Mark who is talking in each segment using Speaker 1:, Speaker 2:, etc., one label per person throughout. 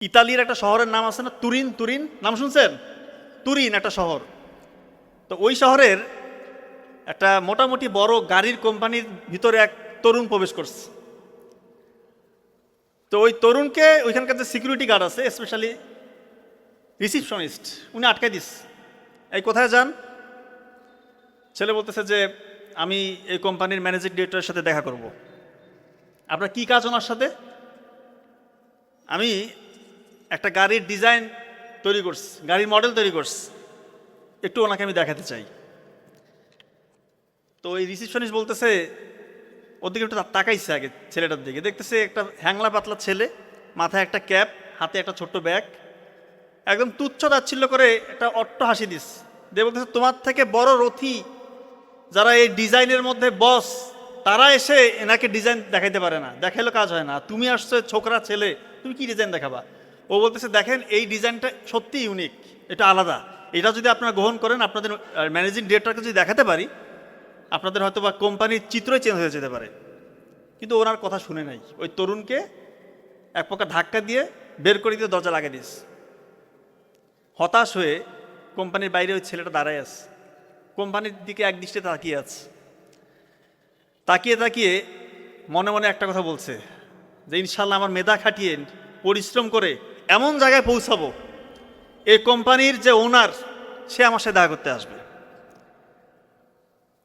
Speaker 1: ইতালির একটা শহরের নাম আছে না? তুরিন তুরিন? নাম শুনছেন? তুরিন একটা শহর। তো ওই শহরের একটা মোটামুটি বড় গাড়ির কোম্পানির ভিতরে এক তরুণ প্রবেশ করছে। তো ওই তরুণকে ওইখানকার যে সিকিউরিটি গার্ড আছে স্পেশালি রিসিপশনিস্ট উনি আটকাই দিস এই কোথায় যান? ছেলে বলতেছে যে, আমি এই কোম্পানির ম্যানেজিং ডিরেক্টরের সাথে দেখা করব। আপনার কি কাজ ওনার সাথে? আমি একটা গাড়ির ডিজাইন তৈরি করছি, গাড়ির মডেল তৈরি করছি। একটু ওনাকে আমি দেখাতে চাই। তো ওই রিসিপশনিস্ট বলতেছে ওর দিকে একটু তাকাইছে আগে ছেলেটার দিকে। দেখতেছে একটা হ্যাংলা পাতলা ছেলে, মাথায় একটা ক্যাপ, হাতে একটা ছোট্ট ব্যাগ। একদম তুচ্ছ তাচ্ছিল্য করে একটা অট্ট হাসি দিস দিয়ে বলতেছে, তোমার থেকে বড় রথি যারা এই ডিজাইনের মধ্যে বস, তারা এসে এনাকে ডিজাইন দেখাইতে পারে না। দেখাইলে কাজ হয় না। তুমি আসছো ছোকরা ছেলে, তুমি কি ডিজাইন দেখাবা? ও বলতেছে, দেখেন, এই ডিজাইনটা সত্যি ইউনিক এটা আলাদা। এটা যদি আপনারা গ্রহণ করেন, আপনাদের ম্যানেজিং ডিরেক্টরকে যদি দেখাতে পারি, আপনাদের হয়তো বা কোম্পানির চিত্রই চেঞ্জ হয়ে যেতে পারে। কিন্তু ওনার কথা শুনে নাই। ওই তরুণকে এক প্রকার ধাক্কা দিয়ে বের করে দিয়ে দরজা লাগিয়ে দিস। হতাশ হয়ে কোম্পানির বাইরে ওই ছেলেটা দাঁড়ায় আছে। কোম্পানির দিকে এক দৃষ্টিতে তাকিয়ে আছে। তাকিয়ে তাকিয়ে মনে মনে একটা কথা বলছে, যে ইনশাল্লাহ আমার মেধা খাটিয়ে, পরিশ্রম করে এমন জায়গায় পৌঁছাবো, এই কোম্পানির যে ওনার সে আমার সাথে দেখা করতে আসবে।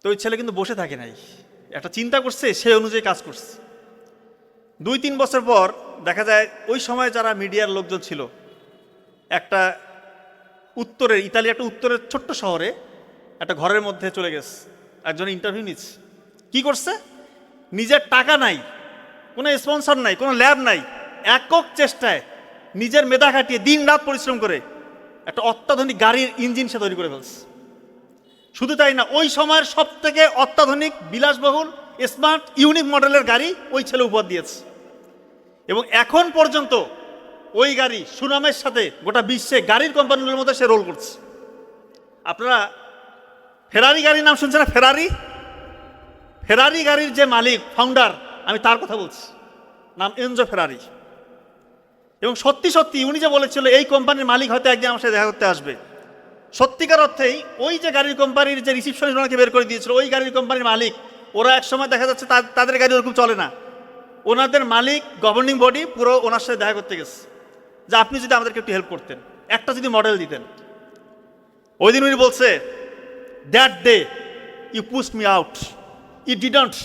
Speaker 1: তো ওই ছেলে কিন্তু বসে থাকে নাই। একটা চিন্তা করছে, সে অনুযায়ী কাজ করছে। দুই তিন বছর পর দেখা যায়, ওই সময় যারা মিডিয়ার লোকজন ছিল, একটা উত্তরের ইতালি একটা উত্তরের ছোট্ট শহরে একটা ঘরের মধ্যে চলে গেছে। একজন ইন্টারভিউ নিচ্ছে। কি করছে? নিজের টাকা নাই, কোনো স্পন্সর নাই, কোনো ল্যাব নাই, একক চেষ্টায় নিজের মেধা খাটিয়ে দিন রাত পরিশ্রম করে একটা অত্যাধুনিক গাড়ির ইঞ্জিন সে তৈরি করে ফেলছে। শুধু তাই না, ওই সময়ের সব থেকে অত্যাধুনিক, বিলাসবহুল স্মার্ট ইউনিক মডেলের গাড়ি ওই ছেলে উপহার দিয়েছে। এবং এখন পর্যন্ত ওই গাড়ি সুনামের সাথে গোটা বিশ্বে গাড়ির কোম্পানিগুলোর মধ্যে সে রোল করছে। আপনারা ফেরারি গাড়ির নাম শুনছেন না? ফেরারি ফেরারি গাড়ির যে মালিক ফাউন্ডার আমি তার কথা বলছি। নাম এনজো ফেরারি এবং সত্যি সত্যি উনি যে বলেছিল, এই কোম্পানির মালিক হয়তো একদিন আমার সাথে দেখা করতে আসবে। সত্যিকার অর্থেই ওই যে গাড়ির কোম্পানির যে রিসিপশনিস্ট ওনাকে বের করে দিয়েছিল, ওই গাড়ির কোম্পানির মালিক, ওরা এক সময় দেখা যাচ্ছে তাদের গাড়ি ওরকম চলে না। ওনাদের মালিক গভর্নিং বডি পুরো ওনার সাথে দেখা করতে গেছে। যে আপনি যদি আমাদেরকে একটু হেল্প করতেন, একটা যদি মডেল দিতেন। ওই দিন উনি বলছে that day you pushed me out you didn't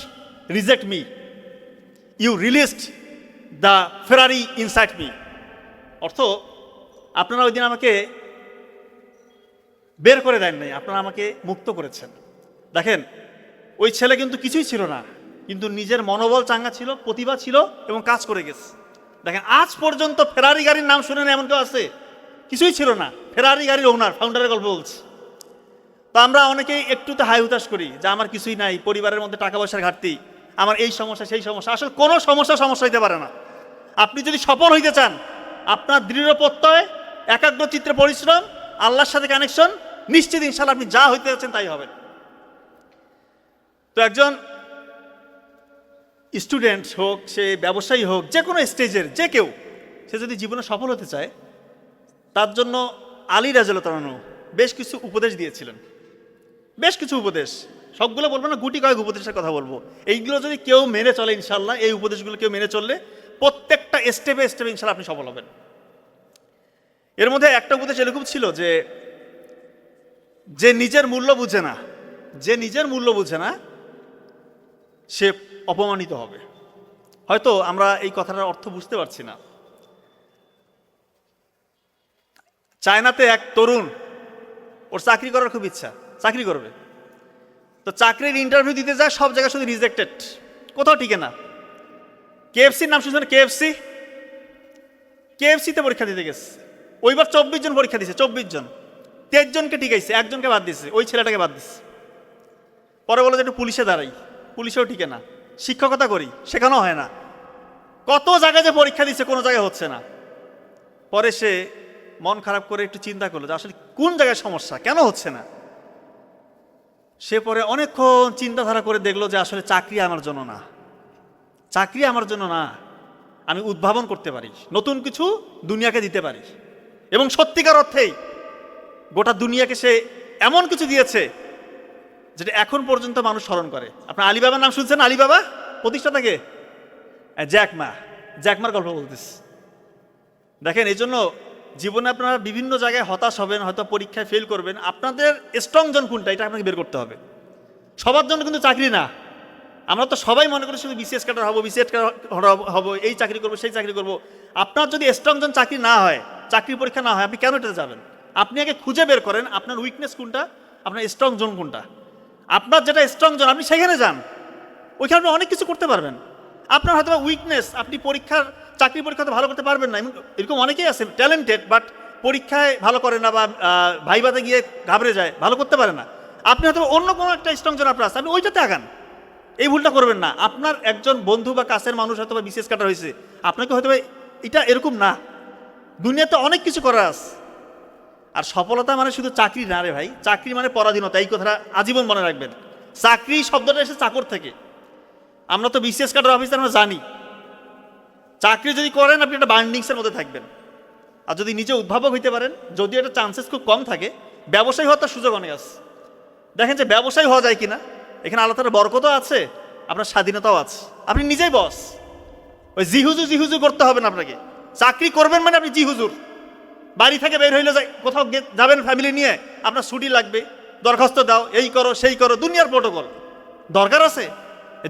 Speaker 1: reject me you released the Ferrari inside me. অর্থ, আপনারা ওই দিন আমাকে বের করে দেন নাই, আপনারা আমাকে মুক্ত করেছেন। দেখেন, ওই ছেলে কিন্তু কিছুই ছিল না, কিন্তু নিজের মনোবল চাঙ্গা ছিল, প্রতিভা ছিল এবং কাজ করে গেছে। দেখেন, আজ পর্যন্ত ফেরারি গাড়ির নাম শুনে না এমন কেউ আছে? কিছুই ছিল না, ফেরারি গাড়ির ওনার ফাউন্ডারের গল্প বলছে। তো আমরা অনেকেই একটুতে হাই হুতাশ করি যে আমার কিছুই নাই, পরিবারের মধ্যে টাকা পয়সার ঘাটতি, আমার এই সমস্যা, সেই সমস্যা, আসলে কোনো সমস্যা সমস্যা হইতে পারে না। আপনি যদি সফল হইতে চান, আপনার দৃঢ় প্রত্যয়, একাগ্র চিত্রে পরিশ্রম, আল্লাহর সাথে কানেকশন নিশ্চিত ইনশাল্লাহ আপনি যা হইতে যাচ্ছেন তাই হবে। তো একজন স্টুডেন্ট হোক, সে ব্যবসায়ী হোক, যে কোনো স্টেজের যে কেউ, সে যদি জীবনে সফল হতে চায়, তার জন্য আলী রাজলতানু বেশ কিছু উপদেশ দিয়েছিলেন। বেশ কিছু উপদেশ। সবগুলো বলব না, গুটি কয়েক উপদেশের কথা বলব। এইগুলো যদি কেউ মেনে চলে ইনশাল্লাহ এই উপদেশগুলো কেউ মেনে চললে প্রত্যেকটা স্টেপে স্টেপে ইনশাল্লাহ আপনি সফল হবেন। এর মধ্যে একটা উপদেশ এরকম ছিল যে যে নিজের মূল্য বুঝে না, যে নিজের মূল্য বুঝে না, সে অপমানিত হবে। হয়তো আমরা এই কথাটার অর্থ বুঝতে পারছি না। চায়নাতে এক তরুণ, ওর চাকরি করার খুব ইচ্ছা, চাকরি করবে। তো চাকরির ইন্টারভিউ দিতে যায়, সব জায়গায় শুধু রিজেক্টেড কোথাও টিকে না। কেএফসির নাম শুনছেন কেএফসি কেএফসিতে পরীক্ষা দিতে গেছে। ওইবার চব্বিশ জন পরীক্ষা দিছে, চব্বিশ জন। তেইশ জনকে টিকাইছে একজনকে বাদ দিছে, ওই ছেলেটাকে বাদ দিছে। পরে বলো যে একটু পুলিশে দাঁড়াই, পুলিশেও টিকে না। শিক্ষকতা করি সেখানেও হয় না। কত জায়গায় যে পরীক্ষা দিচ্ছে কোনো জায়গায় হচ্ছে না। পরে সে মন খারাপ করে একটু চিন্তা করল যে আসলে কোন জায়গায় সমস্যা, কেন হচ্ছে না? সে পরে অনেকক্ষণ চিন্তাধারা করে দেখল যে আসলে চাকরি আমার জন্য না। চাকরি আমার জন্য না, আমি উদ্ভাবন করতে পারি, নতুন কিছু দুনিয়াকে দিতে পারি। এবং সত্যিকার অর্থেই গোটা দুনিয়াকে সে এমন কিছু দিয়েছে, যেটা এখন পর্যন্ত মানুষ স্মরণ করে। আপনার আলিবাবার নাম শুনছেন আলিবাবা? প্রতিষ্ঠাতাকে জ্যাকমা জ্যাকমার গল্প বলতেছি। দেখেন, এই জন্য জীবনে আপনারা বিভিন্ন জায়গায় হতাশ হবেন, হয়তো পরীক্ষায় ফেল করবেন। আপনাদের স্ট্রং জন কোনটা? এটা আপনাকে বের করতে হবে। সবার জন্য কিন্তু চাকরি না। আমরা তো সবাই মনে করি শুধু বিসিএস ক্যাডার হব বিসিএস হব এই চাকরি করব, সেই চাকরি করব। আপনার যদি স্ট্রং জন চাকরি না হয়, চাকরি পরীক্ষা না হয়, আপনি কেন এটাতে যাবেন? আপনি আগে খুঁজে বের করেন আপনার উইকনেস কোনটা, আপনার স্ট্রং জোন কোনটা। আপনার যেটা স্ট্রং জোন আপনি সেখানে যান। ওইখানে আপনি অনেক কিছু করতে পারবেন। আপনার হয়তো উইকনেস আপনি পরীক্ষার, চাকরি পরীক্ষা তো ভালো করতে পারবেন না। এরকম অনেকেই আছে ট্যালেন্টেড বাট পরীক্ষায় ভালো করে না বা ভাইবাতে গিয়ে ঘাবড়ে যায়, ভালো করতে পারে না। আপনি হয়তো অন্য কোনো একটা স্ট্রং জোন আপনার আছে, আপনি ওইটাতে আগান। এই ভুলটা করবেন না। আপনার একজন বন্ধু বা কাছের মানুষ হয়তো বা বিশেষ কাটা হয়েছে, আপনাকে হয়তো এটা এরকম না। দুনিয়াতে অনেক কিছু করার আছে। আর সফলতা মানে শুধু চাকরি না রে ভাই। চাকরি মানে পরাধীনতা, এই কথাটা আজীবন মনে রাখবেন। চাকরি শব্দটা এসে চাকর থেকে। আমরা তো বিসিএস কাটার অফিসার আমরা জানি। চাকরি যদি করেন, আপনি একটা বার্নিংসের মধ্যে থাকবেন। আর যদি নিজে উদ্ভাবক হইতে পারেন, যদিও এটা চান্সেস খুব কম থাকে, ব্যবসায়ী হওয়ার তার সুযোগ অনেক আছে। দেখেন যে ব্যবসায়ী হওয়া যায় কিনা? এখানে আল্লাহ তালার বরকতও আছে, আপনার স্বাধীনতাও আছে। আপনি নিজেই বস ওই জিহুজু জিহুজু করতে হবে না আপনাকে। চাকরি করবেন মানে আপনি জিহুজুর। বাড়ি থেকে বের হইলে কোথাও যাবেন ফ্যামিলি নিয়ে, আপনার ছুটি লাগবে, দরখাস্ত দাও, এই করো, সেই করো, দুনিয়ার প্রোটোকল দরকার আছে?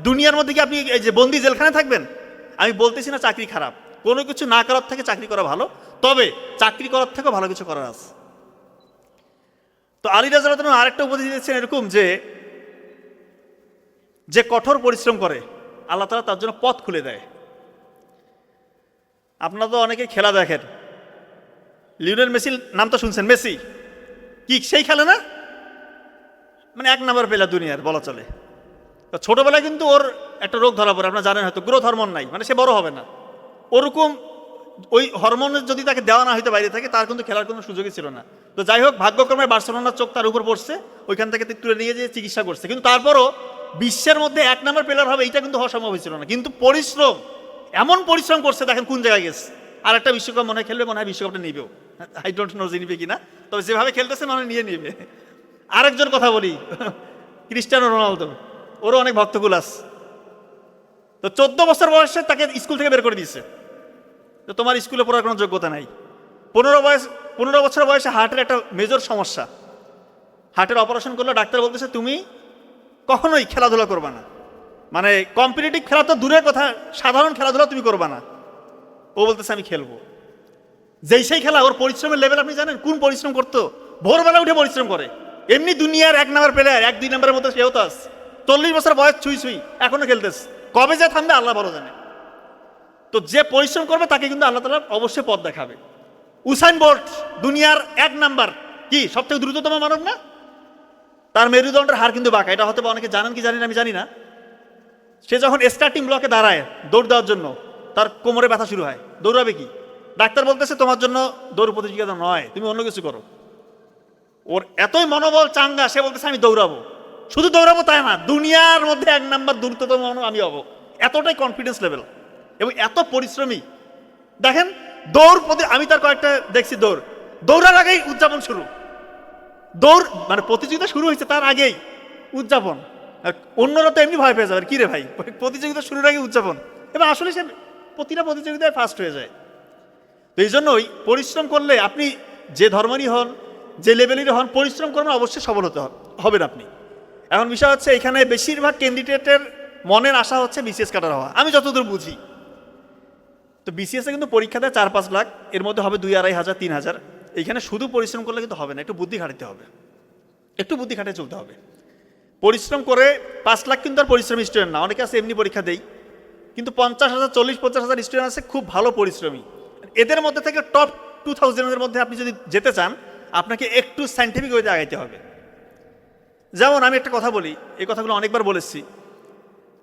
Speaker 1: দুনিয়ার মধ্যে কি আপনি এই যে বন্দি জেলখানে থাকবেন? আমি বলতেছি না চাকরি খারাপ। কোনো কিছু না করার থেকে চাকরি করা ভালো, তবে চাকরি করার থেকেও ভালো কিছু করার আছে। তো আলী রাজার আরেকটা উপদেশ দিয়েছেন এরকম যে যে কঠোর পরিশ্রম করে, আল্লাহ তালা তার জন্য পথ খুলে দেয়। আপনারা তো অনেকে খেলা দেখেন। লিওনেল মেসির নাম তো শুনছেন, মেসি? কি, সেই খেলে না? মানে এক নাম্বার পেলা দুনিয়ার, বলা চলে। তো ছোটবেলায় কিন্তু ওর একটা রোগ ধরা পড়ে, আপনারা জানেন হয়তো, গ্রোথ হরমোন নাই মানে সে বড় হবে না। ওরকম ওই হরমোনের যদি তাকে দেওয়া না হইতে বাইরে থাকে, তার কিন্তু খেলার কোনো সুযোগই ছিল না। তো যাই হোক, ভাগ্যক্রমে বার্সেলোনার চোখ তার উপর পড়ছে, ওইখান থেকে তুলে নিয়ে যেয়ে চিকিৎসা করছে। কিন্তু তারপরও বিশ্বের মধ্যে এক নম্বর প্লেয়ার হবে, এইটা কিন্তু হওয়া সম্ভব হয়েছিল না। কিন্তু পরিশ্রম, এমন পরিশ্রম করছে, দেখেন কোন জায়গায় গেছে। আর একটা বিশ্বকাপ মনে হয় খেলবে, মনে হয় বিশ্বকাপটা নিবেও। আই ডোন্ট নো যে নিবে কিনা। তবে যেভাবে খেলতেছে, মনে নিয়ে নিবে। আরেকজন কথা বলি, ক্রিস্টিয়ানো রোনালদো। ওরও অনেক ভক্তকুল আছে তো চোদ্দ বছর বয়সে তাকে স্কুল থেকে বের করে দিয়েছে। তো তোমার স্কুলে পড়ার কোনো যোগ্যতা নাই। পনেরো বয়স, পনেরো বছর বয়সে হার্টের একটা মেজর সমস্যা। হার্টের অপারেশন করলে, ডাক্তার বলতেছে, তুমি কখনোই খেলাধুলা করবা না। মানে কম্পিটিটিভ খেলা তো দূরের কথা, সাধারণ খেলাধুলা তুমি করবা না। ও বলতেছে, আমি খেলব। যেই সেই খেলা, ওর পরিশ্রমের লেভেল আপনি জানেন? কোন পরিশ্রম করতো? ভোরবেলা উঠে পরিশ্রম করে। এমনি দুনিয়ার এক নাম্বার প্লেয়ার এক, দুই নাম্বারের মধ্যে সেও তো চল্লিশ বছর বয়স, ছুঁই ছুঁই, এখনও খেলতেছে। কবে যে থামবে, আল্লাহ বড় জানে। তো যে পরিশ্রম করবে, তাকে কিন্তু আল্লাহ তালা অবশ্যই পথ দেখাবে। উসাইন বোল্ট, দুনিয়ার এক নাম্বার কি সব থেকে দ্রুততম মানব না? তার মেরুদণ্ডের হার কিন্তু বাঁকা। এটা হয়তো অনেকে জানেন কি জানি না, আমি জানি না। সে যখন স্টার্টিং ব্লকে দাঁড়ায় দৌড় দেওয়ার জন্য, তার কোমরে ব্যথা শুরু হয়। দৌড়াবে কি? ডাক্তার বলতেছে, তোমার জন্য দৌড় প্রতিযোগিতা নয়, তুমি অন্য কিছু করো। ওর এতই মনোবল চাঙ্গা, সে বলতেছে, আমি দৌড়াবো। শুধু দৌড়াবো তাই না, দুনিয়ার মধ্যে এক নাম্বার দ্রুততম আমি হব। এতটাই কনফিডেন্স লেভেল এবং এত পরিশ্রমী। দেখেন, দৌড় প্রতি আমি তার কয়েকটা দেখছি দৌড়। দৌড়ার আগেই উদযাপন শুরু। দৌড় মানে প্রতিযোগিতা শুরু হয়েছে তার আগেই, উদযাপন। অন্যরা তো এমনি ভয় পেয়ে যাবে কি রে ভাই? প্রতিযোগিতা শুরুর আগে উদযাপন। এবং আসলে সে প্রতিটা প্রতিযোগিতায় ফার্স্ট হয়ে যায়। তো এই জন্যই পরিশ্রম করলে আপনি যে ধর্মেরই হন, যে লেভেলেরই হন, পরিশ্রম করলে অবশ্যই সফল হতে হবেন আপনি। এখন বিষয় হচ্ছে, এখানে বেশিরভাগ ক্যান্ডিডেটের মনের আশা হচ্ছে বিসিএস কাটার হওয়া। আমি যতদূর বুঝি। তো বিসিএসে কিন্তু পরীক্ষা দেয় চার পাঁচ লাখ, এর মধ্যে হবে দুই আড়াই হাজার, তিন হাজার। এইখানে শুধু পরিশ্রম করলে কিন্তু হবে না, একটু বুদ্ধি খাটাতে হবে। একটু বুদ্ধি খাটে চলতে হবে। পরিশ্রম করে পাঁচ লাখ কিন্তু আর পরিশ্রমী স্টুডেন্ট না, অনেকে আছে এমনি পরীক্ষা দেই। কিন্তু পঞ্চাশ হাজার, চল্লিশ, পঞ্চাশ হাজার স্টুডেন্ট আছে, খুব ভালো পরিশ্রমী। এদের মধ্যে থেকে টপ টু থাউজেন্ডের মধ্যে আপনি যদি যেতে চান, আপনাকে একটু সাইন্টিফিক ওয়েতে আগাইতে হবে। যেমন আমি একটা কথা বলি, এই কথাগুলো অনেকবার বলেছি।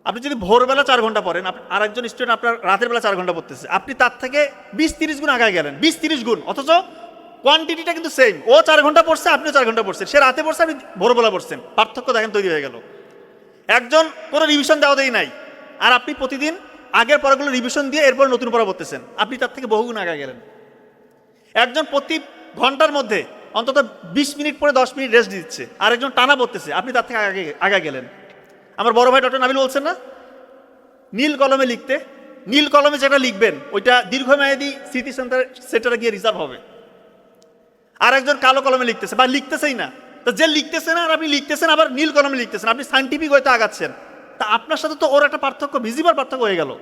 Speaker 1: আপনি যদি ভোরবেলা চার ঘণ্টা পড়েন আর একজন স্টুডেন্ট আপনার রাতের বেলা চার ঘণ্টা পড়তেছে, আপনি তার থেকে বিশ তিরিশ গুণ আগায় গেলেন, বিশ তিরিশ গুণ, অথচ কোয়ান্টিটিটা কিন্তু সেম ও চার ঘণ্টা পড়ছে, আপনিও চার ঘণ্টা পড়ছেন। সে রাতে পড়ছে আপনি ভোরবেলা পড়ছেন। পার্থক্য দেখেন তৈরি হয়ে গেল। একজন কোনো রিভিশন দেওয়া দেই নাই। আর আপনি প্রতিদিন আগের পড়াগুলো রিভিশন দিয়ে এরপর নতুন পড়া পড়তেছেন। আপনি তার থেকে বহুগুণ আগে গেলেন। একজন প্রতি ঘণ্টার মধ্যে অন্তত বিশ মিনিট পরে দশ মিনিট রেস্ট দিচ্ছে। আর একজন টানা পড়তেছে। আপনি তার থেকে আগে আগে গেলেন। আমার বড় ভাই ডক্টর নাবিল বলছেন না? নীল কলমে লিখতে, নীল কলমে যেটা লিখবেন, ওইটা দীর্ঘমেয়াদী স্মৃতি সেন্টার সেন্টারে গিয়ে রিজার্ভ হবে। আর একজন কালো কলমে লিখতেছে, বা লিখতেছেই না। তা যে লিখতেছে না আর আপনি লিখতেছেন, আবার নীল কলমে লিখতেছেন, আপনি সাইন্টিফিক হয়তো আগাচ্ছেন। তা আপনার সাথে তো ওর একটা পার্থক্য ভিজিবল পার্থক্য হয়ে গেল।